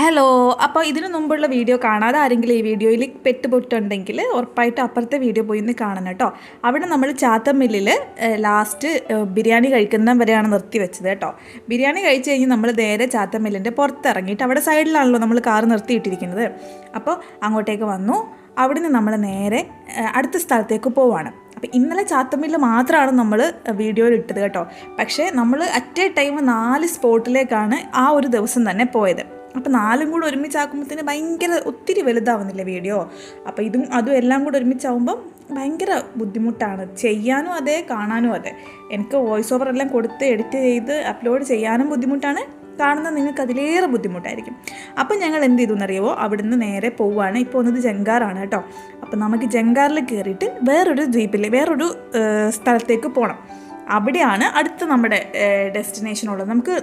Hello അപ്പോൾ ഇതിനു മുമ്പുള്ള വീഡിയോ കാണാതെ ആരെങ്കിലും ഈ വീഡിയോയിൽ പെട്ടുപൊട്ടുണ്ടെങ്കിൽ ഉറപ്പായിട്ട് അപ്പുറത്തെ വീഡിയോ പോയി ഒന്ന് കാണണം കേട്ടോ. അവിടെ നമ്മൾ ചാത്തമ്മില്ലിൽ ലാസ്റ്റ് ബിരിയാണി കഴിക്കുന്ന വരെയാണ് നിർത്തി വെച്ചത് കേട്ടോ. ബിരിയാണി കഴിച്ച് കഴിഞ്ഞ് നമ്മൾ നേരെ ചാത്തമ്മില്ലിന്റെ പുറത്തിറങ്ങിയിട്ട് അവിടെ സൈഡിലാണല്ലോ നമ്മൾ കാർ നിർത്തിയിട്ടിരിക്കുന്നത്. അപ്പോൾ അങ്ങോട്ടേക്ക് വന്നു. അവിടുന്ന് നമ്മൾ നേരെ അടുത്ത സ്ഥലത്തേക്ക് പോവാണ്. അപ്പോൾ ഇന്നലെ ചാത്തമ്മില്ല് മാത്രമാണ് നമ്മൾ വീഡിയോയിൽ ഇട്ടത് കേട്ടോ. പക്ഷേ നമ്മൾ അറ്റ് എ ടൈം നാല് സ്പോട്ടിലേക്കാണ് ആ ഒരു ദിവസം തന്നെ പോയത്. അപ്പോൾ നാലും കൂടെ തന്നെ ഭയങ്കര ഒത്തിരി വലുതാവുന്നില്ല വീഡിയോ? അപ്പോൾ ഇതും അതും എല്ലാം കൂടെ ഒരുമിച്ചാവുമ്പം ഭയങ്കര ബുദ്ധിമുട്ടാണ്. ചെയ്യാനും അതെ കാണാനും അതെ. എനിക്ക് വോയിസ് ഓവർ എല്ലാം കൊടുത്ത് എഡിറ്റ് ചെയ്ത് അപ്ലോഡ് ചെയ്യാനും ബുദ്ധിമുട്ടാണ്. കാണുന്ന നിങ്ങൾക്ക് അതിലേറെ ബുദ്ധിമുട്ടായിരിക്കും. അപ്പം ഞങ്ങൾ എന്ത് ചെയ്തു എന്നറിയുമോ അവിടുന്ന് നേരെ പോവുകയാണ് ഇപ്പോൾ വന്നത് ജങ്കാറാണ് കേട്ടോ. അപ്പം നമുക്ക് ജങ്കാറിൽ കയറിയിട്ട് വേറൊരു ദ്വീപിൽ വേറൊരു സ്ഥലത്തേക്ക് പോകണം അവിടെയാണ് അടുത്ത നമ്മുടെ ഡെസ്റ്റിനേഷൻ ഉള്ളത്. നമുക്ക്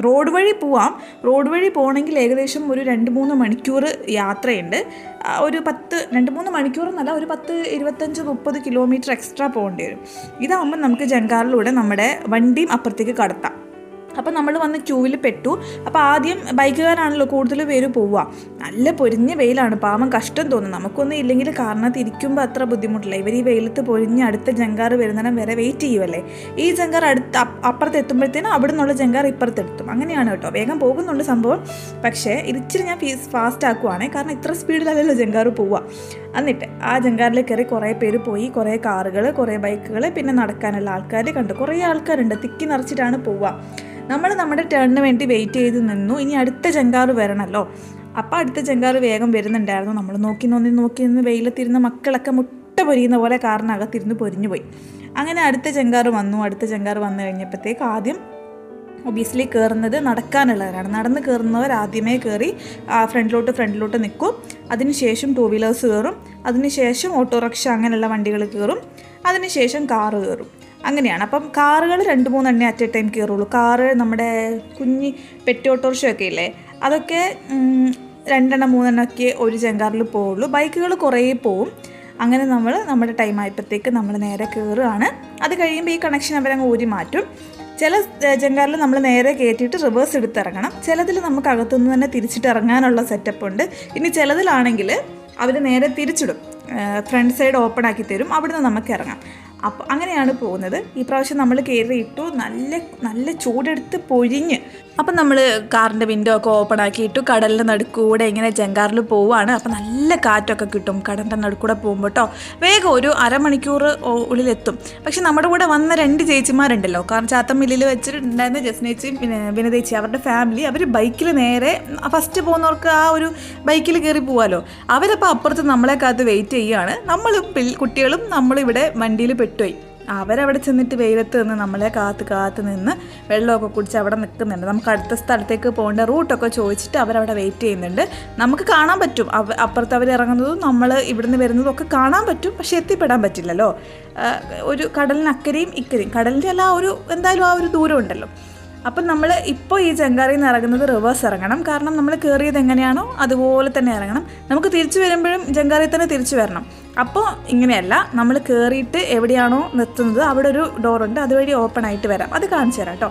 റോഡ് വഴി പോവാം. റോഡ് വഴി പോകണമെങ്കിൽ ഏകദേശം ഒരു രണ്ട് മൂന്ന് മണിക്കൂർ യാത്രയുണ്ട്. ഒരു പത്ത് രണ്ട് മൂന്ന് മണിക്കൂർ എന്നല്ല ഒരു പത്ത് ഇരുപത്തഞ്ച് മുപ്പത് കിലോമീറ്റർ എക്സ്ട്രാ പോകേണ്ടി വരും. ഇതാകുമ്പോൾ നമുക്ക് ജങ്കാറിലൂടെ നമ്മുടെ വണ്ടിയും അപ്പുറത്തേക്ക് കടത്താം. അപ്പോൾ നമ്മൾ വന്ന് ക്യൂവിൽ പെട്ടു. അപ്പോൾ ആദ്യം ബൈക്കുകാരാണല്ലോ കൂടുതൽ പേര് പോവുക. നല്ല പൊരിഞ്ഞ വെയിലാണ്. പാവം കഷ്ടം തോന്നും നമുക്കൊന്നും ഇല്ലെങ്കിൽ കാരണത്ത് ഇരിക്കുമ്പോൾ അത്ര ബുദ്ധിമുട്ടില്ല. ഇവർ ഈ വെയിലത്ത് പൊരിഞ്ഞ് അടുത്ത ജങ്കാർ വരുന്നിടം വരെ വെയിറ്റ് ചെയ്യുമല്ലേ ഈ ജങ്കാർ അടുത്ത് അപ്പ- അപ്പുറത്ത് എത്തുമ്പോഴത്തേനും അവിടെ നിന്നുള്ള ജങ്കാർ ഇപ്പുറത്തെത്തും. അങ്ങനെയാണ് കേട്ടോ. വേഗം പോകുന്നുണ്ട് സംഭവം. പക്ഷേ ഇതിച്ചിരി ഞാൻ ഫീസ് ഫാസ്റ്റ് ആക്കുവാണേ. കാരണം ഇത്ര സ്പീഡിലല്ലല്ലോ ജങ്കാർ പോവുക. എന്നിട്ട് ആ ജങ്കാറിൽ കയറി കുറേ പേര് പോയി. കുറേ കാറുകൾ കുറേ ബൈക്കുകൾ പിന്നെ നടക്കാനുള്ള ആൾക്കാർ കണ്ടു. കുറേ ആൾക്കാരുണ്ട്. തിക്കി നിറച്ചിട്ടാണ് പോവുക. നമ്മൾ നമ്മുടെ ടേണിന് വേണ്ടി വെയിറ്റ് ചെയ്ത് നിന്നു. ഇനി അടുത്ത ജങ്കാറ് വരണമല്ലോ അപ്പോൾ അടുത്ത ജങ്കാറ് വേഗം വരുന്നുണ്ടായിരുന്നു. നമ്മൾ നോക്കി നോക്കി നോക്കി നിന്ന് വെയിലത്തിരുന്ന മക്കളൊക്കെ മുട്ട പൊരിയുന്ന പോലെ കാറിനകത്തിരുന്ന് പൊരിഞ്ഞു പോയി. അങ്ങനെ അടുത്ത ജങ്കാറ് വന്നു. അടുത്ത ജങ്കാറ് വന്നു കഴിഞ്ഞപ്പോഴത്തേക്ക് ആദ്യം ഒബിയസ്ലി കയറുന്നത് നടക്കാനുള്ളവരാണ്. നടന്ന് കയറുന്നവർ ആദ്യമേ കയറി ഫ്രണ്ടിലോട്ട് ഫ്രണ്ടിലോട്ട് നിൽക്കും. അതിനുശേഷം ടൂ വീലേഴ്സ് കയറും അതിനുശേഷം ഓട്ടോറിക്ഷ അങ്ങനെയുള്ള വണ്ടികൾ കയറും അതിനുശേഷം കാറ് കയറും അങ്ങനെയാണ്. അപ്പം കാറുകൾ രണ്ട് മൂന്നെണ്ണേ അറ്റ് എ ടൈം കയറുള്ളൂ. കാറ് നമ്മുടെ കുഞ്ഞി പെറ്റ് ഓട്ടോറിക്ഷയൊക്കെ ഇല്ലേ അതൊക്കെ രണ്ടെണ്ണം മൂന്നെണ്ണം ഒക്കെ ഒരു ജങ്കാറിൽ പോവുള്ളൂ. ബൈക്കുകൾ കുറേ പോവും. അങ്ങനെ നമ്മൾ നമ്മുടെ ടൈം ആയപ്പോഴത്തേക്ക് നമ്മൾ നേരെ കയറുകയാണ്. അത് കഴിയുമ്പോൾ ഈ കണക്ഷൻ അവരങ്ങ് ഊരി മാറ്റും. ചില ജങ്കാറിൽ നമ്മൾ നേരെ കയറ്റിയിട്ട് റിവേഴ്സ് എടുത്തിറങ്ങണം. ചിലതിൽ നമുക്ക് അകത്തുനിന്ന് തന്നെ തിരിച്ചിട്ട് ഇറങ്ങാനുള്ള സെറ്റപ്പ് ഉണ്ട്. ഇനി ചിലതിലാണെങ്കിൽ അവർ നേരെ തിരിച്ചിടും. ഫ്രണ്ട് സൈഡ് ഓപ്പൺ ആക്കി തരും. അവിടുന്ന് നമുക്ക് ഇറങ്ങാം. അപ്പോൾ അങ്ങനെയാണ് പോകുന്നത്. ഈ പ്രാവശ്യം നമ്മൾ കയറി ഇട്ടു നല്ല നല്ല ചൂടെടുത്ത് പൊഴിഞ്ഞ്. അപ്പം നമ്മൾ കാറിന്റെ വിൻഡോ ഒക്കെ ഓപ്പൺ ആക്കിയിട്ടു കടലിന്റെ നടുക്കൂടെ ഇങ്ങനെ ജങ്കാറിൽ പോവുകയാണ് അപ്പം നല്ല കാറ്റൊക്കെ കിട്ടും കടലിന്റെ നടുക്കൂടെ പോകുമ്പോൾ കേട്ടോ വേഗം ഒരു അരമണിക്കൂർ ഉള്ളിലെത്തും. പക്ഷെ നമ്മുടെ കൂടെ വന്ന രണ്ട് ചേച്ചിമാരുണ്ടല്ലോ. കാരണം ചാത്തമ്മില്ലിൽ വെച്ചിട്ടുണ്ടായിരുന്ന ജസ്നേച്ചിയും പിന്നെ വിനതേച്ചി അവരുടെ ഫാമിലി അവർ ബൈക്കിൽ നേരെ ഫസ്റ്റ് പോകുന്നവർക്ക് ആ ഒരു ബൈക്കിൽ കയറി പോവാലോ. അവരപ്പോൾ അപ്പുറത്ത് നമ്മളെ കാത്ത് വെയിറ്റ് ചെയ്യുകയാണ് നമ്മൾ കുട്ടികളും നമ്മളിവിടെ വണ്ടിയിൽ പെട്ടുപോയി അവരവിടെ ചെന്നിട്ട് വെയിലത്ത് നിന്ന് നമ്മളെ കാത്ത് കാത്ത് നിന്ന് വെള്ളമൊക്കെ കുടിച്ച് അവിടെ നിൽക്കുന്നുണ്ട്. നമുക്ക് അടുത്ത സ്ഥലത്തേക്ക് പോകേണ്ട റൂട്ടൊക്കെ ചോദിച്ചിട്ട് അവരവിടെ വെയിറ്റ് ചെയ്യുന്നുണ്ട്. നമുക്ക് കാണാൻ പറ്റും. അവ അപ്പുറത്ത് അവർ ഇറങ്ങുന്നതും നമ്മൾ ഇവിടുന്ന് വരുന്നതും ഒക്കെ കാണാൻ പറ്റും. പക്ഷെ എത്തിപ്പെടാൻ പറ്റില്ലല്ലോ. ഒരു കടലിനക്കരയും ഇക്കരയും. കടലിന്റെ അല്ല ഒരു എന്തായാലും ആ ഒരു ദൂരം ഉണ്ടല്ലോ. അപ്പം നമ്മൾ ഇപ്പോൾ ഈ ചെങ്കാറിയിൽ നിന്ന് ഇറങ്ങുന്നത് റിവേഴ്സ് ഇറങ്ങണം. കാരണം നമ്മൾ കയറിയത് എങ്ങനെയാണോ അതുപോലെ തന്നെ ഇറങ്ങണം. നമുക്ക് തിരിച്ചു വരുമ്പോഴും ജങ്കാറിൽ തന്നെ തിരിച്ചു വരണം. അപ്പോൾ ഇങ്ങനെയല്ല നമ്മൾ കയറിയിട്ട് എവിടെയാണോ നിർത്തുന്നത് അവിടെ ഒരു ഡോറുണ്ട് അതുവഴി ഓപ്പൺ ആയിട്ട് വരാം. അത് കാണിച്ചു തരാം കേട്ടോ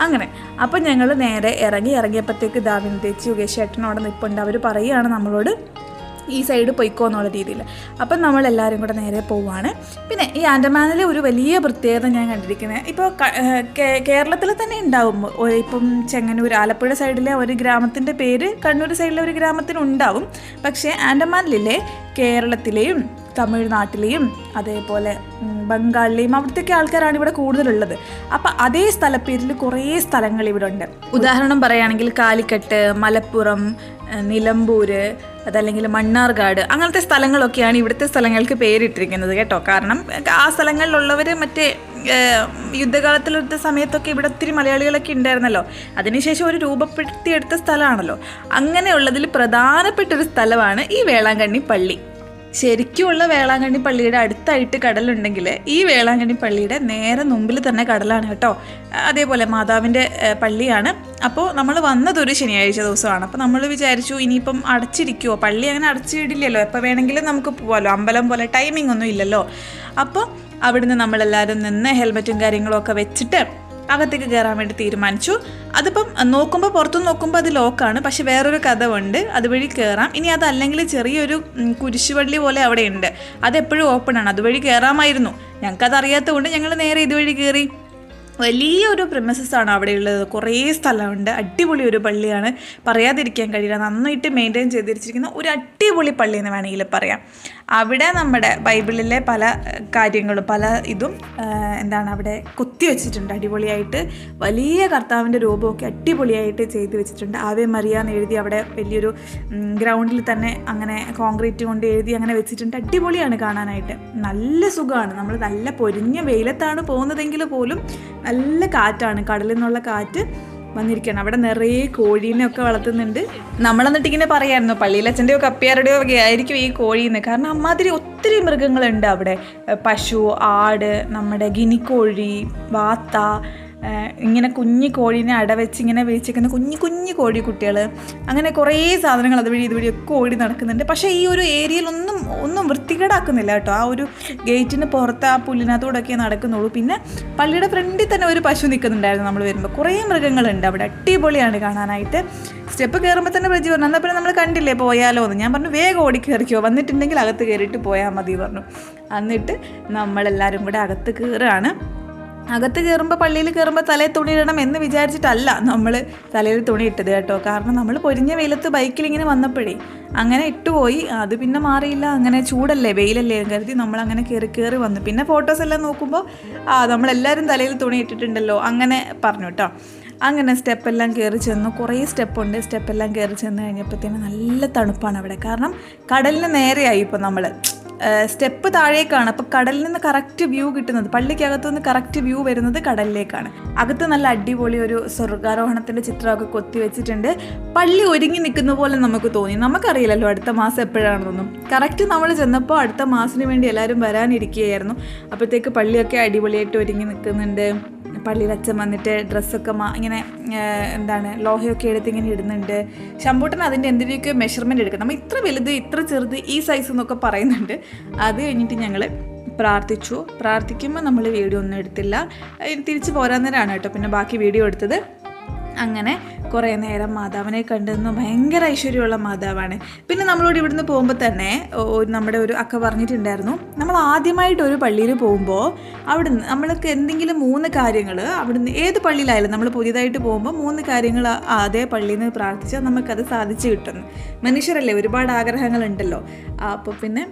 അങ്ങനെ അപ്പം ഞങ്ങൾ നേരെ ഇറങ്ങി ഇറങ്ങിയപ്പോഴത്തേക്ക് ദാവിൻ തേച്ചി യുഗേഷ് ചേട്ടനോട് നിൽപ്പുണ്ട് അവർ പറയുകയാണ് നമ്മളോട് ഈ സൈഡ് പൊയ്ക്കോ എന്നുള്ള രീതിയിൽ. അപ്പം നമ്മൾ എല്ലാവരും കൂടെ നേരെ പോവുകയാണ് പിന്നെ ഈ ആൻഡമാനിലെ ഒരു വലിയ പ്രത്യേകത ഞാൻ കണ്ടിരിക്കുന്നത് ഇപ്പോൾ കേരളത്തിൽ തന്നെ ഉണ്ടാവും. ഇപ്പം ചെങ്ങന്നൂർ ആലപ്പുഴ സൈഡിലെ ഒരു ഗ്രാമത്തിന്റെ പേര് കണ്ണൂർ സൈഡിലെ ഒരു ഗ്രാമത്തിനുണ്ടാവും. പക്ഷേ ആൻഡമാനിലെ കേരളത്തിലെയും തമിഴ്നാട്ടിലെയും അതേപോലെ ബംഗാളിലെയും അവിടുത്തെ ആൾക്കാരാണ് ഇവിടെ കൂടുതലുള്ളത്. അപ്പം അതേ സ്ഥലപ്പേരിൽ കുറേ സ്ഥലങ്ങൾ ഇവിടെ ഉണ്ട് ഉദാഹരണം പറയുകയാണെങ്കിൽ കാലിക്കട്ട് മലപ്പുറം നിലമ്പൂര് അതല്ലെങ്കിൽ മണ്ണാർകാട് അങ്ങനത്തെ സ്ഥലങ്ങളൊക്കെയാണ് ഇവിടുത്തെ സ്ഥലങ്ങൾക്ക് പേരിട്ടിരിക്കുന്നത് കേട്ടോ. കാരണം ആ സ്ഥലങ്ങളിലുള്ളവർ മറ്റേ യുദ്ധകാലത്തിലത്തെ സമയത്തൊക്കെ ഇവിടെ ഒത്തിരി മലയാളികളൊക്കെ ഉണ്ടായിരുന്നല്ലോ. അതിനുശേഷം ഒരു രൂപപ്പെടുത്തിയെടുത്ത സ്ഥലമാണല്ലോ. അങ്ങനെയുള്ളതിൽ പ്രധാനപ്പെട്ട ഒരു സ്ഥലമാണ് ഈ വേളാങ്കണ്ണി പള്ളി. ശരിക്കുമുള്ള വേളാങ്കണ്ണി പള്ളിയുടെ അടുത്തായിട്ട് കടലുണ്ടെങ്കിൽ ഈ വേളാങ്കണ്ണി പള്ളിയുടെ നേരെ മുമ്പിൽ തന്നെ കടലാണ് കേട്ടോ. അതേപോലെ മാതാവിന്റെ പള്ളിയാണ്. അപ്പോൾ നമ്മൾ വന്നതൊരു ശനിയാഴ്ച ദിവസമാണ്. അപ്പോൾ നമ്മൾ വിചാരിച്ചു ഇനിയിപ്പം അടച്ചിരിക്കുമോ പള്ളി അങ്ങനെ അടച്ചിടില്ലല്ലോ എപ്പോൾ വേണമെങ്കിലും നമുക്ക് പോകാമല്ലോ അമ്പലം പോലെ ടൈമിംഗ് ഒന്നും ഇല്ലല്ലോ. അപ്പോൾ അവിടുന്ന് നമ്മളെല്ലാവരും നിന്ന് ഹെൽമെറ്റും കാര്യങ്ങളും ഒക്കെ വെച്ചിട്ട് അകത്തേക്ക് കയറാൻ വേണ്ടി തീരുമാനിച്ചു. അതിപ്പം നോക്കുമ്പോൾ പുറത്തു നോക്കുമ്പോൾ അത് ലോക്കാണ്. പക്ഷെ വേറൊരു കഥ ഉണ്ട് അതുവഴി കയറാം ഇനി അതല്ലെങ്കിൽ ചെറിയൊരു കുരിശുവള്ളി പോലെ അവിടെ ഉണ്ട് അതെപ്പോഴും ഓപ്പൺ ആണ്. അതുവഴി കയറാമായിരുന്നു ഞങ്ങൾക്കത് അറിയാത്തതുകൊണ്ട് ഞങ്ങൾ നേരെ ഇതുവഴി കയറി വലിയൊരു പ്രിമസസ്സാണ് അവിടെയുള്ളത്. കുറേ സ്ഥലമുണ്ട്. അടിപൊളി ഒരു പള്ളിയാണ്. പറയാതിരിക്കാൻ കഴിയില്ല. നന്നായിട്ട് മെയിന്റെയിൻ ചെയ്തിരിച്ചിരിക്കുന്ന ഒരു അടിപൊളി പള്ളി എന്ന് വേണമെങ്കിൽ പറയാം. അവിടെ നമ്മുടെ ബൈബിളിലെ പല കാര്യങ്ങളും പല ഇതും എന്താണ് അവിടെ കൊത്തി വെച്ചിട്ടുണ്ട്. അടിപൊളിയായിട്ട് വലിയ കർത്താവിന്റെ രൂപമൊക്കെ അടിപൊളിയായിട്ട് ചെയ്ത് വെച്ചിട്ടുണ്ട്. ആവേ മറിയ എന്ന് എഴുതി അവിടെ വലിയൊരു ഗ്രൗണ്ടിൽ തന്നെ അങ്ങനെ കോൺക്രീറ്റ് കൊണ്ട് എഴുതി അങ്ങനെ വെച്ചിട്ടുണ്ട്. അടിപൊളിയാണ് കാണാനായിട്ട്. നല്ല സുഖമാണ്. നമ്മൾ നല്ല പൊരിഞ്ഞ വെയിലത്താണ് പോകുന്നതെങ്കിൽ പോലും നല്ല കാറ്റാണ്. കടലിൽ നിന്നുള്ള കാറ്റ് വന്നിരിക്കുകയാണ്. അവിടെ നിറയെ കോഴീനെ ഒക്കെ വളർത്തുന്നുണ്ട്. നമ്മളെന്നിട്ട് ഇങ്ങനെ പറയായിരുന്നു പള്ളിയിലച്ഛന്റെയോ കപ്പിയാരുടെയോ ഒക്കെ ആയിരിക്കും ഈ കോഴീന്ന്. കാരണം അമ്മാതിരി ഒത്തിരി മൃഗങ്ങളുണ്ട് അവിടെ. പശു ആട് നമ്മുടെ ഗിനിക്കോഴി വാത്ത ഇങ്ങനെ കുഞ്ഞു കോഴീനെ അടവെച്ച് ഇങ്ങനെ വേച്ചിരിക്കുന്ന കുഞ്ഞു കുഞ്ഞു കോഴി കുട്ടികൾ അങ്ങനെ കുറേ സാധനങ്ങൾ അതുവഴി ഇതുവഴി ഒക്കെ ഓടി നടക്കുന്നുണ്ട്. പക്ഷേ ഈ ഒരു ഏരിയയിൽ ഒന്നും ഒന്നും വൃത്തികേടാക്കുന്നില്ല കേട്ടോ. ആ ഒരു ഗേറ്റിന് പുറത്ത് ആ പുല്ലിനകത്തൂടെയൊക്കെ നടക്കുന്നുള്ളൂ. പിന്നെ പള്ളിയുടെ ഫ്രണ്ടിൽ തന്നെ ഒരു പശു നിൽക്കുന്നുണ്ടായിരുന്നു നമ്മൾ വരുമ്പോൾ കുറേ മൃഗങ്ങളുണ്ട് അവിടെ. അടിപൊളിയാണ് കാണാനായിട്ട്. സ്റ്റെപ്പ് കയറുമ്പോൾ തന്നെ പ്രജി പറഞ്ഞു എന്നാൽ പിന്നെ നമ്മൾ കണ്ടില്ലേ പോയാലോ എന്ന്? ഞാൻ പറഞ്ഞു വേഗം ഓടി കയറിക്കോ. വന്നിട്ടുണ്ടെങ്കിൽ അകത്ത് കയറിയിട്ട് പോയാൽ മതി പറഞ്ഞു. എന്നിട്ട് നമ്മളെല്ലാവരും കൂടെ അകത്ത് കയറുകയാണ്. അകത്ത് കയറുമ്പോൾ പള്ളിയിൽ കയറുമ്പോൾ തലയിൽ തുണി ഇടണം എന്ന് വിചാരിച്ചിട്ടല്ല നമ്മൾ തലയിൽ തുണി ഇട്ടത് കേട്ടോ. കാരണം നമ്മൾ പൊരിഞ്ഞ വെയിലത്ത് ബൈക്കിൽ ഇങ്ങനെ വന്നപ്പോഴേ അങ്ങനെ ഇട്ടുപോയി അത് പിന്നെ മാറിയില്ല. അങ്ങനെ ചൂടല്ലേ വെയിലല്ലേ കരുതി നമ്മൾ അങ്ങനെ കയറി കയറി വന്നു. പിന്നെ ഫോട്ടോസ് എല്ലാം നോക്കുമ്പോൾ ആ നമ്മളെല്ലാവരും തലയിൽ തുണി ഇട്ടിട്ടുണ്ടല്ലോ അങ്ങനെ പറഞ്ഞു കേട്ടോ. അങ്ങനെ സ്റ്റെപ്പെല്ലാം കയറി ചെന്നു. കുറേ സ്റ്റെപ്പുണ്ട് സ്റ്റെപ്പെല്ലാം കയറി ചെന്ന് കഴിഞ്ഞപ്പോഴത്തേന് നല്ല തണുപ്പാണ് അവിടെ. കാരണം കടലിന് നേരെയായി ഇപ്പോൾ നമ്മൾ സ്റ്റെപ്പ് താഴേക്കാണ്. അപ്പോൾ കടലിൽ നിന്ന് കറക്റ്റ് വ്യൂ കിട്ടുന്നത്. പള്ളിക്കകത്തു നിന്ന് കറക്റ്റ് വ്യൂ വരുന്നത് കടലിലേക്കാണ്. അകത്ത് നല്ല അടിപൊളി ഒരു സ്വർഗാരോഹണത്തിന്റെ ചിത്രമൊക്കെ കൊത്തി വെച്ചിട്ടുണ്ട്. പള്ളി ഒരുങ്ങി നിൽക്കുന്ന പോലെ നമുക്ക് തോന്നി. നമുക്കറിയില്ലല്ലോ അടുത്ത മാസം എപ്പോഴാണെന്നൊന്നും കറക്റ്റ് നമ്മൾ ചെന്നപ്പോൾ അടുത്ത മാസത്തിന് വേണ്ടി എല്ലാവരും വരാനിരിക്കുകയായിരുന്നു. അപ്പോഴത്തേക്ക് പള്ളിയൊക്കെ അടിപൊളിയായിട്ട് ഒരുങ്ങി നിൽക്കുന്നുണ്ട്. പള്ളിയിൽ അച്ഛൻ വന്നിട്ട് ഡ്രസ്സൊക്കെ മാ ഇങ്ങനെ എന്താണ് ലോഹയൊക്കെ എടുത്ത് ഇങ്ങനെ ഇടുന്നുണ്ട്. ശമ്പൂട്ടൻ അതിന്റെ എന്തിനൊക്കെ മെഷർമെന്റ് എടുക്കണം. നമ്മൾ ഇത്ര വലുത് ഇത്ര ചെറുത് ഈ സൈസ് എന്നൊക്കെ പറയുന്നുണ്ട്. അത് കഴിഞ്ഞിട്ട് ഞങ്ങൾ പ്രാർത്ഥിച്ചു. പ്രാർത്ഥിക്കുമ്പോൾ നമ്മൾ വീഡിയോ ഒന്നും എടുത്തില്ല. തിരിച്ച് പോരാൻ നേരമാണ് കേട്ടോ. പിന്നെ ബാക്കി വീഡിയോ എടുത്തത്. അങ്ങനെ കുറേ നേരം മാതാവിനെ കണ്ടെന്ന് ഭയങ്കര ഐശ്വര്യമുള്ള മാതാവാണ്. പിന്നെ നമ്മളോട് ഇവിടുന്ന് പോകുമ്പോൾ തന്നെ നമ്മുടെ ഒരു അക്ക പറഞ്ഞിട്ടുണ്ടായിരുന്നു നമ്മൾ ആദ്യമായിട്ട് ഒരു പള്ളിയിൽ പോകുമ്പോൾ അവിടുന്ന് നമ്മൾക്ക് എന്തെങ്കിലും മൂന്ന് കാര്യങ്ങൾ അവിടുന്ന് ഏത് പള്ളിയിലായാലും നമ്മൾ പുതിയതായിട്ട് പോകുമ്പോൾ മൂന്ന് കാര്യങ്ങൾ അതേ പള്ളിയിൽ നിന്ന് പ്രാർത്ഥിച്ചാൽ നമുക്കത് സാധിച്ചു കിട്ടുന്നു മനുഷ്യരല്ലേ ഒരുപാട് ആഗ്രഹങ്ങളുണ്ടല്ലോ. അപ്പോൾ പിന്നെ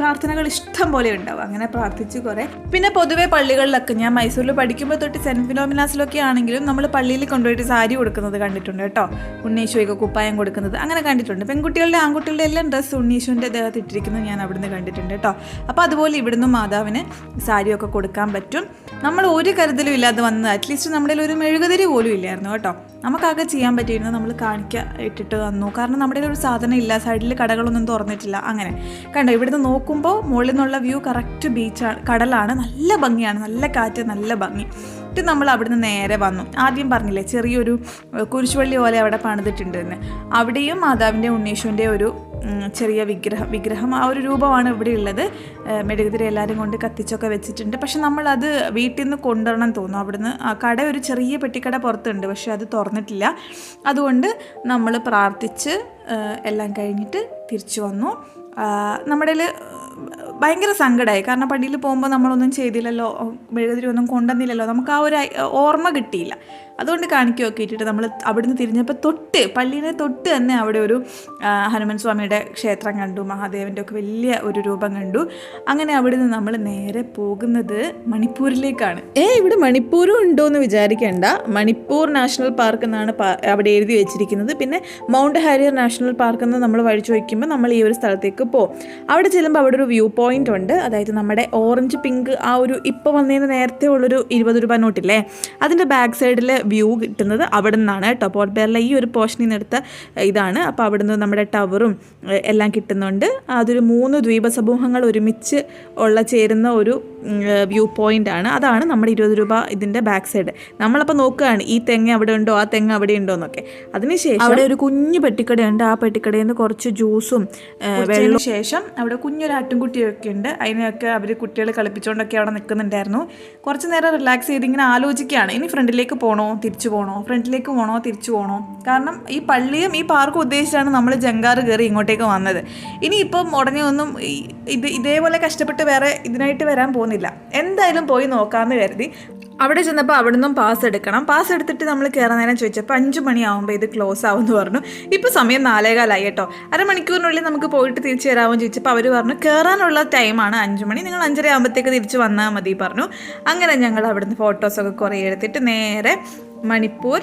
പ്രാർത്ഥനകൾ ഇഷ്ടം പോലെ ഉണ്ടാവും അങ്ങനെ പ്രാർത്ഥിച്ചു കുറേ. പിന്നെ പൊതുവേ പള്ളികളിലൊക്കെ ഞാൻ മൈസൂരിൽ പഠിക്കുമ്പോൾ തൊട്ട് സെന്റ് ഫിലോമിനാസിലൊക്കെ ആണെങ്കിലും നമ്മൾ പള്ളിയിൽ കൊണ്ടുപോയിട്ട് സാരി കൊടുക്കുന്നത് കണ്ടിട്ടുണ്ട് കേട്ടോ. ഉണ്ണീശോയ്ക്ക് കുപ്പായം കൊടുക്കുന്നത് അങ്ങനെ കണ്ടിട്ടുണ്ട്. പെൺകുട്ടികളുടെ ആൺകുട്ടികളുടെ എല്ലാം ഡ്രസ്സ് ഉണ്ണീശോന്റെ ദേഹത്ത് ഇട്ടിരിക്കുന്നത് ഞാൻ അവിടുന്ന് കണ്ടിട്ടുണ്ട് കേട്ടോ. അപ്പോൾ അതുപോലെ ഇവിടുന്ന് മാതാവിന് സാരിയൊക്കെ കൊടുക്കാൻ പറ്റും. നമ്മൾ ഒരു കരുതലും ഇല്ലാതെ വന്നത് അറ്റ്ലീസ്റ്റ് നമ്മുടെ ഒരു മെഴുകുതിരി പോലും ഇല്ലായിരുന്നു കേട്ടോ. നമുക്കാകെ ചെയ്യാൻ പറ്റിയിരുന്നത് നമ്മൾ കാണിക്ക ഇട്ടിട്ട് വന്നു. കാരണം നമ്മുടെ ഒരു സാധനം ഇല്ല. സൈഡിൽ കടകളൊന്നും തുറന്നിട്ടില്ല. അങ്ങനെ. കണ്ടോ ഇവിടുന്ന് നോക്കുമ്പോൾ മുകളിൽ നിന്നുള്ള വ്യൂ കറക്റ്റ് ബീച്ചാണ് കടലാണ്. നല്ല ഭംഗിയാണ്. നല്ല കാറ്റ് നല്ല ഭംഗി. എന്നിട്ട് നമ്മൾ അവിടുന്ന് നേരെ വന്നു. ആദ്യം പറഞ്ഞില്ലേ ചെറിയൊരു കുരിശുവള്ളി പോലെ അവിടെ പണിതിട്ടുണ്ട് എന്ന് അവിടെയും മാതാവിന്റെ ഉണ്ണീഷുവിന്റെ ഒരു ചെറിയ വിഗ്രഹം വിഗ്രഹം ആ ഒരു രൂപമാണ് ഇവിടെ ഉള്ളത്. മെഴുകുതിരി എല്ലാവരും കൊണ്ട് കത്തിച്ചൊക്കെ വെച്ചിട്ടുണ്ട്. പക്ഷെ നമ്മളത് വീട്ടിൽ നിന്ന് കൊണ്ടുവരണം തോന്നുന്നു. അവിടുന്ന് കട ഒരു ചെറിയ പെട്ടിക്കട പുറത്തുണ്ട്. പക്ഷെ അത് തുറന്നിട്ടില്ല. അതുകൊണ്ട് നമ്മൾ പ്രാർത്ഥിച്ച് എല്ലാം കഴിഞ്ഞിട്ട് തിരിച്ചു വന്നു. നമ്മുടെ ഭയങ്കര സങ്കടമായി കാരണം പള്ളിയിൽ പോകുമ്പോൾ നമ്മളൊന്നും ചെയ്തില്ലല്ലോ മെഴുകുതിരി ഒന്നും കൊണ്ടുവന്നില്ലല്ലോ. നമുക്ക് ആ ഒരു ഓർമ്മ കിട്ടിയില്ല. അതുകൊണ്ട് കാണിക്കുകയൊക്കെ ഇട്ടിട്ട് നമ്മൾ അവിടുന്ന് തിരിഞ്ഞപ്പോൾ തൊട്ട് പള്ളീനെ തൊട്ട് തന്നെ അവിടെ ഒരു ഹനുമൻ സ്വാമിയുടെ ക്ഷേത്രം കണ്ടു മഹാദേവന്റെ ഒക്കെ വലിയ ഒരു രൂപം കണ്ടു. അങ്ങനെ അവിടുന്ന് നമ്മൾ നേരെ പോകുന്നത് മണിപ്പൂരിലേക്കാണ്. ഏ ഇവിടെ മണിപ്പൂരും ഉണ്ടോ എന്ന് വിചാരിക്കേണ്ട. മണിപ്പൂർ നാഷണൽ പാർക്ക് എന്നാണ് അവിടെ എഴുതി വെച്ചിരിക്കുന്നത്. പിന്നെ മൗണ്ട് ഹാരിയർ നാഷണൽ പാർക്ക് എന്ന് നമ്മൾ വഴി ചോദിക്കുമ്പോൾ നമ്മൾ ഈ ഒരു സ്ഥലത്തേക്ക് പോകും അവിടെ ചെല്ലുമ്പോൾ അവിടെ ഒരു വ്യൂ പോയിന്റ് ഉണ്ട്. അതായത് നമ്മുടെ ഓറഞ്ച് പിങ്ക് ആ ഒരു ഇപ്പോൾ വന്നതിന് നേരത്തെ ഉള്ളൊരു ഇരുപത് രൂപ നോട്ടില്ലേ? അതിന്റെ ബാക്ക് സൈഡിൽ വ്യൂ കിട്ടുന്നത് അവിടെ നിന്നാണ് കേട്ടോ പോർട്ട് ബെയറിലെ ഈ ഒരു പോർഷനിൽ നിന്നെടുത്ത ഇതാണ്. അപ്പോൾ അവിടെ നിന്ന് നമ്മുടെ ടവറും എല്ലാം കിട്ടുന്നുണ്ട്. അതൊരു മൂന്ന് ദ്വീപ സമൂഹങ്ങൾ ഒരുമിച്ച് ഉള്ള ചേരുന്ന ഒരു വ്യൂ പോയിന്റ് ആണ്. അതാണ് നമ്മുടെ ഇരുപത് രൂപ ഇതിന്റെ ബാക്ക് സൈഡ് നമ്മളപ്പോൾ നോക്കുകയാണ് ഈ തെങ്ങ് അവിടെ ഉണ്ടോ ആ തെങ്ങ് അവിടെ ഉണ്ടോ എന്നൊക്കെ. അതിനുശേഷം അവിടെ ഒരു കുഞ്ഞു പെട്ടിക്കടയുണ്ട്. ആ പെട്ടിക്കടയിൽ നിന്ന് കുറച്ച് ജ്യൂസും വെള്ളത്തിന് ശേഷം അവിടെ കുഞ്ഞൊരു ആട്ടുംകുട്ടിയൊക്കെ ഉണ്ട് അതിനെയൊക്കെ അവർ കുട്ടികൾ കളിപ്പിച്ചുകൊണ്ടൊക്കെ അവിടെ നിൽക്കുന്നുണ്ടായിരുന്നു കുറച്ച് നേരം റിലാക്സ് ചെയ്ത് ഇങ്ങനെ ആലോചിക്കുകയാണ്. ഇനി ഫ്രണ്ടിലേക്ക് പോകണോ തിരിച്ചു പോകണോ ഫ്രണ്ടിലേക്ക് പോകണോ തിരിച്ചു പോകണോ കാരണം ഈ പള്ളിയും ഈ പാർക്കും ഉദ്ദേശിച്ചാണ് നമ്മൾ ജങ്കാറ് കയറി ഇങ്ങോട്ടേക്ക് വന്നത്. ഇനിയിപ്പം ഉടനെ ഒന്നും ഇത് ഇതേപോലെ കഷ്ടപ്പെട്ട് വേറെ ഇതിനായിട്ട് വരാൻ പോകുന്നില്ല. എന്തായാലും പോയി നോക്കാമെന്ന് കരുതി. അവിടെ ചെന്നപ്പോൾ അവിടെ നിന്നും പാസ് എടുക്കണം. പാസ് എടുത്തിട്ട് നമ്മൾ കയറാൻ നേരം ചോദിച്ചപ്പോൾ അഞ്ച് മണിയാവുമ്പോൾ ഇത് ക്ലോസ് ആവുമെന്ന് പറഞ്ഞു. ഇപ്പോൾ സമയം നാലേകാലായി കേട്ടോ. അരമണിക്കൂറിനുള്ളിൽ നമുക്ക് പോയിട്ട് തിരിച്ചു തരാമെന്ന് ചോദിച്ചപ്പോൾ അവർ പറഞ്ഞു കയറാനുള്ള ടൈമാണ് അഞ്ച് മണി. നിങ്ങൾ അഞ്ചര ആകുമ്പോഴത്തേക്ക് തിരിച്ച് വന്നാൽ മതി പറഞ്ഞു. അങ്ങനെ ഞങ്ങൾ അവിടുന്ന് ഫോട്ടോസൊക്കെ കുറേ എടുത്തിട്ട് നേരെ മണിപ്പൂർ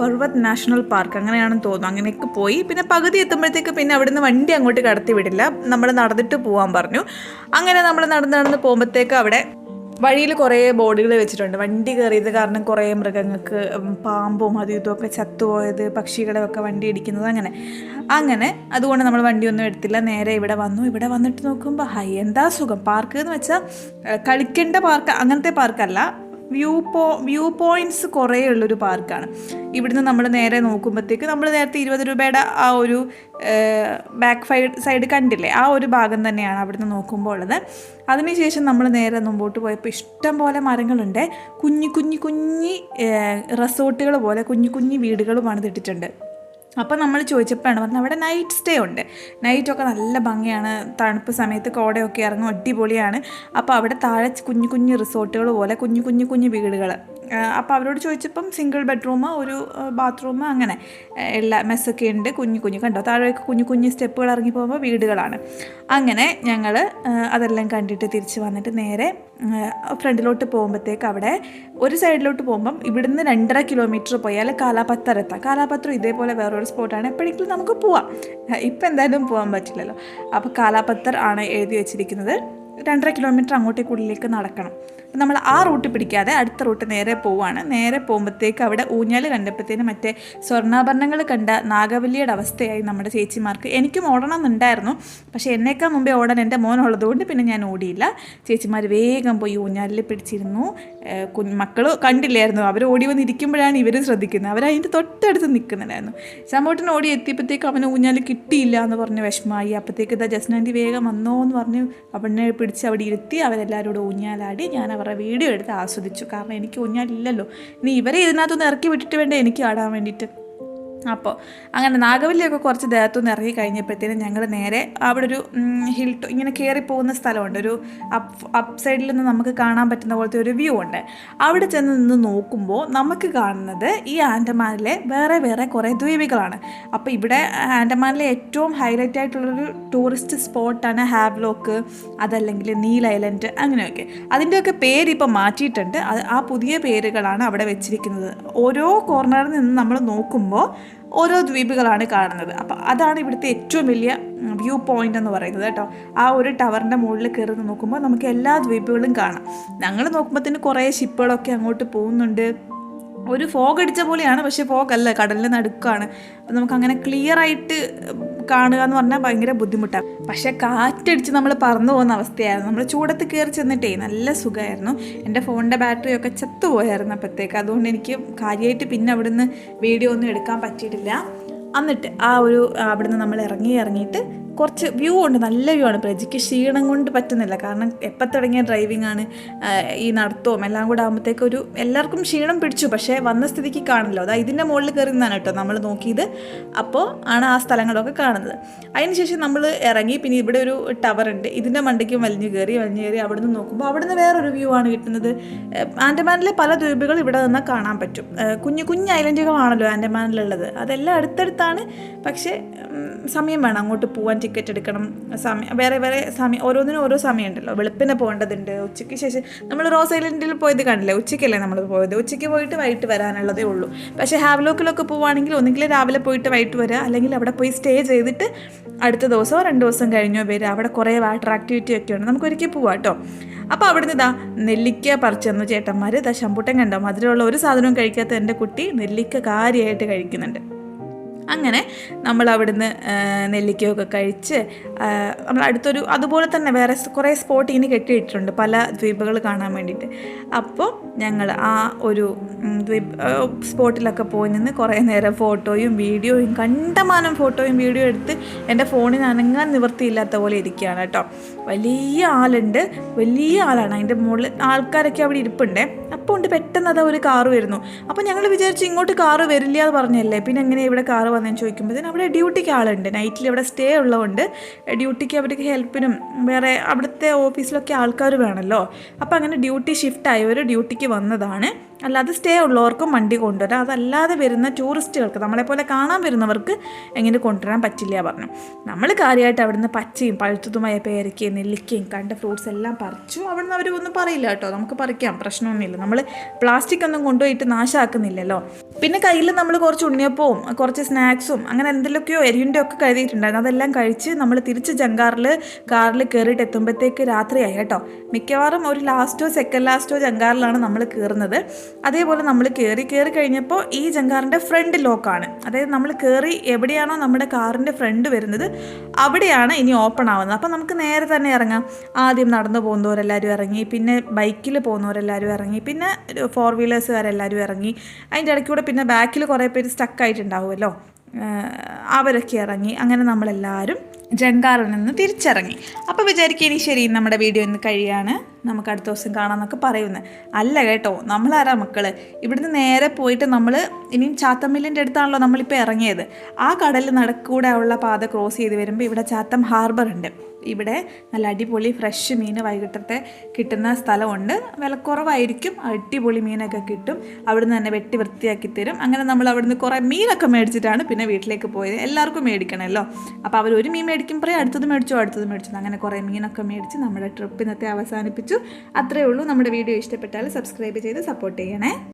പർവത് നാഷണൽ പാർക്ക് അങ്ങനെയാണെന്ന് തോന്നുന്നു. അങ്ങനെയൊക്കെ പോയി. പിന്നെ പകുതി എത്തുമ്പോഴത്തേക്ക് പിന്നെ അവിടുന്ന് വണ്ടി അങ്ങോട്ട് കടത്തി വിടില്ല. നമ്മൾ നടന്നിട്ട് പോകാൻ പറഞ്ഞു. അങ്ങനെ നമ്മൾ നടന്ന് നടന്ന് പോകുമ്പോഴത്തേക്ക് അവിടെ വഴിയിൽ കുറേ ബോർഡുകൾ വെച്ചിട്ടുണ്ട്. വണ്ടി കയറിയത് കാരണം കുറേ മൃഗങ്ങൾക്ക് പാമ്പും അതും ഇതുമൊക്കെ ചത്തുപോയത് പക്ഷികളെ ഒക്കെ വണ്ടി ഇടിക്കുന്നത് അങ്ങനെ. അങ്ങനെ അതുകൊണ്ട് നമ്മൾ വണ്ടിയൊന്നും എടുത്തില്ല. നേരെ ഇവിടെ വന്നു. ഇവിടെ വന്നിട്ട് നോക്കുമ്പോൾ ഹൈ എന്താ സുഖം? പാർക്ക് എന്ന് വെച്ചാൽ കളിക്കേണ്ട പാർക്ക് അങ്ങനത്തെ പാർക്കല്ല. വ്യൂ പോ വ്യൂ പോയിന്റ്സ് കുറേ ഉള്ളൊരു പാർക്കാണ് ഇവിടുന്ന് നമ്മൾ നേരെ നോക്കുമ്പോഴത്തേക്ക് നമ്മൾ നേരത്തെ ഇരുപത് രൂപയുടെ ആ ഒരു ബാക്ക് സൈഡ് സൈഡ് കണ്ടില്ലേ? ആ ഒരു ഭാഗം തന്നെയാണ് അവിടുന്ന് നോക്കുമ്പോൾ ഉള്ളത്. അതിനുശേഷം നമ്മൾ നേരെ മുമ്പോട്ട് പോയപ്പോൾ ഇഷ്ടം പോലെ മരങ്ങളുണ്ട്. കുഞ്ഞു കുഞ്ഞു കുഞ്ഞി റിസോർട്ടുകൾ പോലെ കുഞ്ഞു കുഞ്ഞു വീടുകളുമാണ് പണിതിട്ടിട്ടുണ്ട് അപ്പോൾ നമ്മൾ ചോദിച്ചപ്പോഴാണ് പറഞ്ഞത് അവിടെ നൈറ്റ് സ്റ്റേ ഉണ്ട്. നൈറ്റൊക്കെ നല്ല ഭംഗിയാണ് തണുപ്പ് സമയത്ത് കോടയൊക്കെ ഇറങ്ങും അടിപൊളിയാണ്. അപ്പോൾ അവിടെ താഴെ കുഞ്ഞു കുഞ്ഞു റിസോർട്ടുകൾ പോലെ കുഞ്ഞു കുഞ്ഞു കുഞ്ഞു വീടുകൾ അപ്പോൾ അവരോട് ചോദിച്ചപ്പം സിംഗിൾ ബെഡ്റൂം ഒരു ബാത്റൂം അങ്ങനെ. എല്ലാ മെസ്സൊക്കെ ഉണ്ട് കുഞ്ഞു കുഞ്ഞു. കണ്ടോ? താഴേക്ക് കുഞ്ഞു കുഞ്ഞു സ്റ്റെപ്പുകൾ ഇറങ്ങി പോകുമ്പോൾ വീടുകളാണ്. അങ്ങനെ ഞങ്ങൾ അതെല്ലാം കണ്ടിട്ട് തിരിച്ച് വന്നിട്ട് നേരെ ഫ്രണ്ടിലോട്ട് പോകുമ്പോഴത്തേക്ക് അവിടെ ഒരു സൈഡിലോട്ട് പോകുമ്പം ഇവിടുന്ന് രണ്ടര കിലോമീറ്റർ പോയാൽ കാലാപത്തർ എത്താം കാലാപത്രം ഇതേപോലെ വേറൊരു സ്പോട്ടാണ് എപ്പോഴെങ്കിലും നമുക്ക് പോവാം. ഇപ്പം എന്തായാലും പോകാൻ പറ്റില്ലല്ലോ. അപ്പോൾ കാലാപത്തർ ആണ് എഴുതി വെച്ചിരിക്കുന്നത്. രണ്ടര കിലോമീറ്റർ അങ്ങോട്ടേക്കുള്ളിലേക്ക് നടക്കണം. അപ്പം നമ്മൾ ആ റൂട്ട് പിടിക്കാതെ അടുത്ത റൂട്ട് നേരെ പോവുകയാണ് നേരെ പോകുമ്പോഴത്തേക്ക് അവിടെ ഊഞ്ഞാൽ കണ്ടപ്പോഴത്തേന് മറ്റേ സ്വർണാഭരണങ്ങൾ കണ്ട നാഗവല്ലിയുടെ അവസ്ഥയായി നമ്മുടെ ചേച്ചിമാർക്ക്. എനിക്കും ഓടണം എന്നുണ്ടായിരുന്നു പക്ഷേ എന്നേക്കാൾ മുമ്പേ ഓടാൻ എന്റെ മോനുള്ളതുകൊണ്ട് പിന്നെ ഞാൻ ഓടിയില്ല. ചേച്ചിമാർ വേഗം പോയി ഊഞ്ഞാലിൽ പിടിച്ചിരുന്നു. ഏഹ് മക്കൾ കണ്ടില്ലായിരുന്നു. അവർ ഓടി വന്നിരിക്കുമ്പോഴാണ് ഇവർ ശ്രദ്ധിക്കുന്നത്. അവരതിന്റെ തൊട്ടടുത്ത് നിൽക്കുന്നുണ്ടായിരുന്നു. ചമ്മോട്ടിന് ഓടി എത്തിയപ്പോഴത്തേക്ക് അവന് ഊഞ്ഞാൽ കിട്ടിയില്ല എന്ന് പറഞ്ഞ് വിഷമമായി. അപ്പോഴത്തേക്ക് ഇതാ ജസ്നാന്റെ വേഗം വന്നോ എന്ന് പറഞ്ഞ് അവനെ പിടിച്ച് അവിടെ ഇരുത്തി അവരെല്ലാവരോടും ഊഞ്ഞാലാടി. ഞാൻ അവരുടെ വീഡിയോ എടുത്ത് ആസ്വദിച്ചു. കാരണം എനിക്ക് ഊഞ്ഞാലില്ലല്ലോ ഇനി ഇവരെ ഇതിനകത്തൊന്ന് ഇറക്കി വിട്ടിട്ട് വേണ്ടേ എനിക്ക് ആടാൻ വേണ്ടിയിട്ട്? അപ്പോൾ അങ്ങനെ നാഗവല്ലിയൊക്കെ കുറച്ച് ദേഹത്തുനിന്ന് ഇറങ്ങി കഴിഞ്ഞപ്പോഴത്തേനും ഞങ്ങൾ നേരെ അവിടെ ഒരു ഹിൽ ഇങ്ങനെ കയറി പോകുന്ന സ്ഥലമുണ്ട്. ഒരു അപ്പ് സൈഡിൽ നിന്ന് നമുക്ക് കാണാൻ പറ്റുന്ന പോലത്തെ ഒരു വ്യൂ ഉണ്ട്. അവിടെ ചെന്ന് നിന്ന് നോക്കുമ്പോൾ നമുക്ക് കാണുന്നത് ഈ ആൻഡമാനിലെ വേറെ വേറെ കുറേ ദ്വീപികളാണ്. അപ്പോൾ ഇവിടെ ആൻഡമാനിലെ ഏറ്റവും ഹൈലൈറ്റ് ആയിട്ടുള്ളൊരു ടൂറിസ്റ്റ് സ്പോട്ടാണ് ഹാവ്ലോക്ക് അതല്ലെങ്കിൽ നീൽ ഐലൻഡ് അങ്ങനെയൊക്കെ. അതിന്റെയൊക്കെ പേര് മാറ്റിയിട്ടുണ്ട്. അത് ആ പുതിയ പേരുകളാണ് അവിടെ വെച്ചിരിക്കുന്നത്. ഓരോ കോർണറിൽ നിന്ന് നമ്മൾ നോക്കുമ്പോൾ ഓരോ ദ്വീപുകളാണ് കാണുന്നത്. അപ്പോൾ അതാണ് ഇവിടുത്തെ ഏറ്റവും വലിയ വ്യൂ പോയിന്റ് എന്ന് പറയുന്നത് കേട്ടോ. ആ ഒരു ടവറിന്റെ മുകളിൽ കയറി നോക്കുമ്പോൾ നമുക്ക് എല്ലാ ദ്വീപുകളും കാണാം. ഞങ്ങൾ തന്നെ കുറേ ഷിപ്പുകളൊക്കെ അങ്ങോട്ട് പോകുന്നുണ്ട്. ഒരു ഫോഗ് അടിച്ച പോലെയാണ് പക്ഷേ ഫോഗ് അല്ല കടലിന് നടുക്കാണ്. നമുക്ക് അങ്ങനെ ക്ലിയർ ആയിട്ട് കാണുക എന്ന് പറഞ്ഞാൽ ഭയങ്കര ബുദ്ധിമുട്ടാണ് പക്ഷേ കാറ്റടിച്ച് നമ്മൾ പറന്നു പോകുന്ന അവസ്ഥയായിരുന്നു. നമ്മൾ ചൂടത്ത് കയറി ചെന്നിട്ടേ നല്ല സുഖമായിരുന്നു. എന്റെ ഫോണിന്റെ ബാറ്ററി ഒക്കെ ചത്തുപോയായിരുന്നു അപ്പോഴത്തേക്ക് അതുകൊണ്ട് എനിക്ക് കാര്യമായിട്ട് പിന്നെ അവിടുന്ന് വീഡിയോ ഒന്നും എടുക്കാൻ പറ്റിയിട്ടില്ല. എന്നിട്ട് ആ ഒരു അവിടുന്ന് നമ്മൾ ഇറങ്ങി ഇറങ്ങിയിട്ട് കുറച്ച് വ്യൂ ഉണ്ട് നല്ല വ്യൂ ആണ്. പ്രജിക്ക് ക്ഷീണം കൊണ്ട് പറ്റുന്നില്ല. കാരണം എപ്പോൾ തുടങ്ങിയ ഡ്രൈവിംഗ് ആണ് ഈ നടത്തവും എല്ലാം കൂടെ ആകുമ്പോഴത്തേക്ക് ഒരു എല്ലാവർക്കും ക്ഷീണം പിടിച്ചു. പക്ഷേ വന്ന സ്ഥിതിക്ക് കാണില്ലോ. അതാ ഇതിന്റെ മുകളിൽ കയറി നിന്നാണ് കേട്ടോ നമ്മൾ നോക്കിയത്. അപ്പോൾ ആണ് ആ സ്ഥലങ്ങളൊക്കെ കാണുന്നത്. അതിനുശേഷം നമ്മൾ ഇറങ്ങി പിന്നെ ഇവിടെ ഒരു ടവർ ഉണ്ട്. ഇതിന്റെ മണ്ടയ്ക്കും വലിഞ്ഞു കയറി വലിഞ്ഞു കയറി അവിടെ നിന്ന് നോക്കുമ്പോൾ അവിടെ നിന്ന് വേറൊരു വ്യൂ ആണ് കിട്ടുന്നത്. ആൻഡമാനിലെ പല ദ്വീപുകൾ ഇവിടെ നിന്ന് കാണാൻ പറ്റും. കുഞ്ഞു കുഞ്ഞു ഐലൻഡുകളാണല്ലോ ആൻഡമാനിലുള്ളത്. അതെല്ലാം അടുത്തടുത്താണ്. പക്ഷേ സമയം വേണം അങ്ങോട്ട് പോകാൻ ടിക്കറ്റ് എടുക്കണം. സമയം വേറെ വേറെ സമയം ഓരോന്നിനും ഓരോ സമയമുണ്ടല്ലോ. വെളുപ്പിനെ പോകേണ്ടതുണ്ട്. ഉച്ചയ്ക്ക് ശേഷം നമ്മൾ റോസ് ഐലൻഡിൽ പോയത് കണ്ടില്ലേ? ഉച്ചയ്ക്കല്ലേ നമ്മൾ പോയത്? ഉച്ചയ്ക്ക് പോയിട്ട് വൈകിട്ട് വരാനുള്ളതേ ഉള്ളൂ. പക്ഷേ ഹാവ്ലോക്കിലൊക്കെ പോവുകയാണെങ്കിൽ ഒന്നുകിൽ രാവിലെ പോയിട്ട് വൈകിട്ട് വരിക അല്ലെങ്കിൽ അവിടെ പോയി സ്റ്റേ ചെയ്തിട്ട് അടുത്ത ദിവസമോ രണ്ട് ദിവസം കഴിഞ്ഞോ വരിക അവിടെ കുറേ വാട്ടർ ആക്ടിവിറ്റി ഒക്കെ ഉണ്ട്. നമുക്ക് ഒരിക്കൽ പോവാം കേട്ടോ. അപ്പോൾ അവിടുന്ന് ഇതാ നെല്ലിക്ക പറിച്ചെന്നു ചേട്ടന്മാർ ഇതാ ശമ്പൂട്ടൻ കണ്ടോ? മധുരമുള്ള ഒരു സാധനവും കഴിക്കാത്ത എന്റെ കുട്ടി നെല്ലിക്ക കാര്യമായിട്ട് കഴിക്കുന്നുണ്ട്. അങ്ങനെ നമ്മൾ അവിടുന്ന് നെല്ലിക്കയൊക്കെ കഴിച്ച് നമ്മൾ അടുത്തൊരു അതുപോലെ തന്നെ വേറെ കുറേ സ്പോട്ട് ഇങ്ങനെ കെട്ടിയിട്ടുണ്ട് പല ദ്വീപുകൾ കാണാൻ വേണ്ടിയിട്ട്. അപ്പോൾ ഞങ്ങൾ ആ ഒരു ദ്വീപ് സ്പോട്ടിലൊക്കെ പോയി നിന്ന് കുറേ നേരം ഫോട്ടോയും വീഡിയോയും കണ്ടമാനം ഫോട്ടോയും വീഡിയോ എടുത്ത് എന്റെ ഫോണിന് അനങ്ങാൻ നിവൃത്തിയില്ലാത്ത പോലെ ഇരിക്കുകയാണ് കേട്ടോ. വലിയ ആളുണ്ട് വലിയ ആളാണ്. അതിന്റെ മുകളിൽ ആൾക്കാരൊക്കെ അവിടെ ഇരിപ്പുണ്ടേ. അപ്പോൾ ഉണ്ട് പെട്ടെന്ന് അതാ ഒരു കാറ് വരുന്നു. അപ്പോൾ ഞങ്ങൾ വിചാരിച്ചു ഇങ്ങോട്ട് കാറ് വരില്ല എന്ന് പറഞ്ഞല്ലേ പിന്നെ എങ്ങനെ ഇവിടെ കാറ് വന്നതെന്ന് ചോദിക്കുമ്പോഴത്തേന് അവിടെ ഡ്യൂട്ടിക്ക് ആളുണ്ട്. നൈറ്റിൽ ഇവിടെ സ്റ്റേ ഉള്ളതുകൊണ്ട് ഡ്യൂട്ടിക്ക് അവർക്ക് ഹെൽപ്പിനും വേറെ അവിടുത്തെ ഓഫീസിലൊക്കെ ആൾക്കാർ വേണമല്ലോ അപ്പോൾ അങ്ങനെ ഡ്യൂട്ടി ഷിഫ്റ്റ് ആയവർ ഡ്യൂട്ടിക്ക് വന്നതാണ്. അല്ലാതെ സ്റ്റേ ഉള്ളവർക്കും വണ്ടി കൊണ്ടുവരാം. അതല്ലാതെ വരുന്ന ടൂറിസ്റ്റുകൾക്ക് നമ്മളെപ്പോലെ കാണാൻ വരുന്നവർക്ക് എങ്ങനെ കൊണ്ടുവരാൻ പറ്റില്ല പറഞ്ഞു. നമ്മൾ കാര്യമായിട്ട് അവിടുന്ന് പച്ചയും പഴുത്തതുമായ പേരയ്ക്കയും നെല്ലിക്കയും കണ്ട ഫ്രൂട്ട്സ് എല്ലാം പറിച്ചു അവിടുന്ന് അവർ ഒന്നും പറയില്ല കേട്ടോ. നമുക്ക് പറിക്കാം. പ്രശ്നമൊന്നുമില്ല. നമ്മൾ പ്ലാസ്റ്റിക് ഒന്നും കൊണ്ടുപോയിട്ട് നാശമാക്കുന്നില്ലല്ലോ പിന്നെ കയ്യിൽ നമ്മൾ കുറച്ച് ഉണ്ണിയപ്പവും കുറച്ച് സ്നാക്സും അങ്ങനെ എന്തെങ്കിലുമൊക്കെയോ എരിവിന്റെ ഒക്കെ കരുതിയിട്ടുണ്ടായിരുന്നു. അതെല്ലാം കഴിച്ച് നമ്മൾ തിരിച്ച് ജങ്കാറിൽ കാറിൽ കയറിയിട്ട് എത്തുമ്പോഴത്തേക്ക് രാത്രിയായി കേട്ടോ. മിക്കവാറും ഒരു ലാസ്റ്റോ സെക്കൻഡ് ലാസ്റ്റോ ജങ്കാറിലാണ് നമ്മൾ കയറുന്നത്. അതേപോലെ നമ്മൾ കയറി കയറി കഴിഞ്ഞപ്പോൾ ഈ ജങ്കാറിന്റെ ഫ്രണ്ട് ലോക്കാണ് അതായത് നമ്മൾ കയറി എവിടെയാണോ നമ്മുടെ കാറിന്റെ ഫ്രണ്ട് വരുന്നത് അവിടെയാണ് ഇനി ഓപ്പൺ ആവുന്നത്. അപ്പോൾ നമുക്ക് നേരെ തന്നെ ഇറങ്ങാം. ആദ്യം നടന്നു പോകുന്നവരെല്ലാവരും ഇറങ്ങി പിന്നെ ബൈക്കിൽ പോകുന്നവരെല്ലാവരും ഇറങ്ങി പിന്നെ ഫോർ വീലേഴ്സുകാരെല്ലാവരും ഇറങ്ങി. അതിന്റെ ഇടയ്ക്കൂടെ പിന്നെ ബാക്കിൽ കുറേ പേര് സ്റ്റക്കായിട്ടുണ്ടാവുമല്ലോ അവരൊക്കെ ഇറങ്ങി. അങ്ങനെ നമ്മളെല്ലാവരും ജങ്കാറിൽ നിന്ന് തിരിച്ചിറങ്ങി. അപ്പോൾ വിചാരിക്കുക ഇനി ശരി നമ്മുടെ വീഡിയോ ഇന്ന് കഴിയാണ്. നമുക്ക് അടുത്ത ദിവസം കാണാമെന്നൊക്കെ പറയുന്നത് അല്ല കേട്ടോ നമ്മളാരാ മക്കൾ ഇവിടുന്ന് നേരെ പോയിട്ട് നമ്മൾ ഇനിയും ചാത്തമ്മില്ലിന്റെ അടുത്താണല്ലോ നമ്മളിപ്പോൾ ഇറങ്ങിയത്. ആ കടലിൽ നടക്കൂടെ ഉള്ള പാത ക്രോസ് ചെയ്ത് വരുമ്പോൾ ഇവിടെ ചാത്തം ഹാർബർ ഉണ്ട്. ഇവിടെ നല്ല അടിപൊളി ഫ്രഷ് മീൻ വൈകിട്ടത്തെ കിട്ടുന്ന സ്ഥലമുണ്ട്. വിലക്കുറവായിരിക്കും അടിപൊളി മീനൊക്കെ കിട്ടും. അവിടുന്ന് തന്നെ വെട്ടി വൃത്തിയാക്കി തരും. അങ്ങനെ നമ്മൾ അവിടുന്ന് കുറേ മീനൊക്കെ മേടിച്ചിട്ടാണ് പിന്നെ വീട്ടിലേക്ക് പോയത്. എല്ലാവർക്കും മേടിക്കണമല്ലോ. അപ്പോൾ അവർ ഒരു മീൻ മേടിക്കുമ്പോഴേ അടുത്തത് മേടിച്ചു അടുത്തത് മേടിച്ചു അങ്ങനെ കുറേ മീനൊക്കെ മേടിച്ച് നമ്മുടെ ട്രിപ്പ് ഇന്നത്തെ അവസാനിപ്പിച്ചു. അത്രയേ ഉള്ളൂ. നമ്മുടെ വീഡിയോ ഇഷ്ടപ്പെട്ടാൽ സബ്സ്ക്രൈബ് ചെയ്ത് സപ്പോർട്ട് ചെയ്യണേ.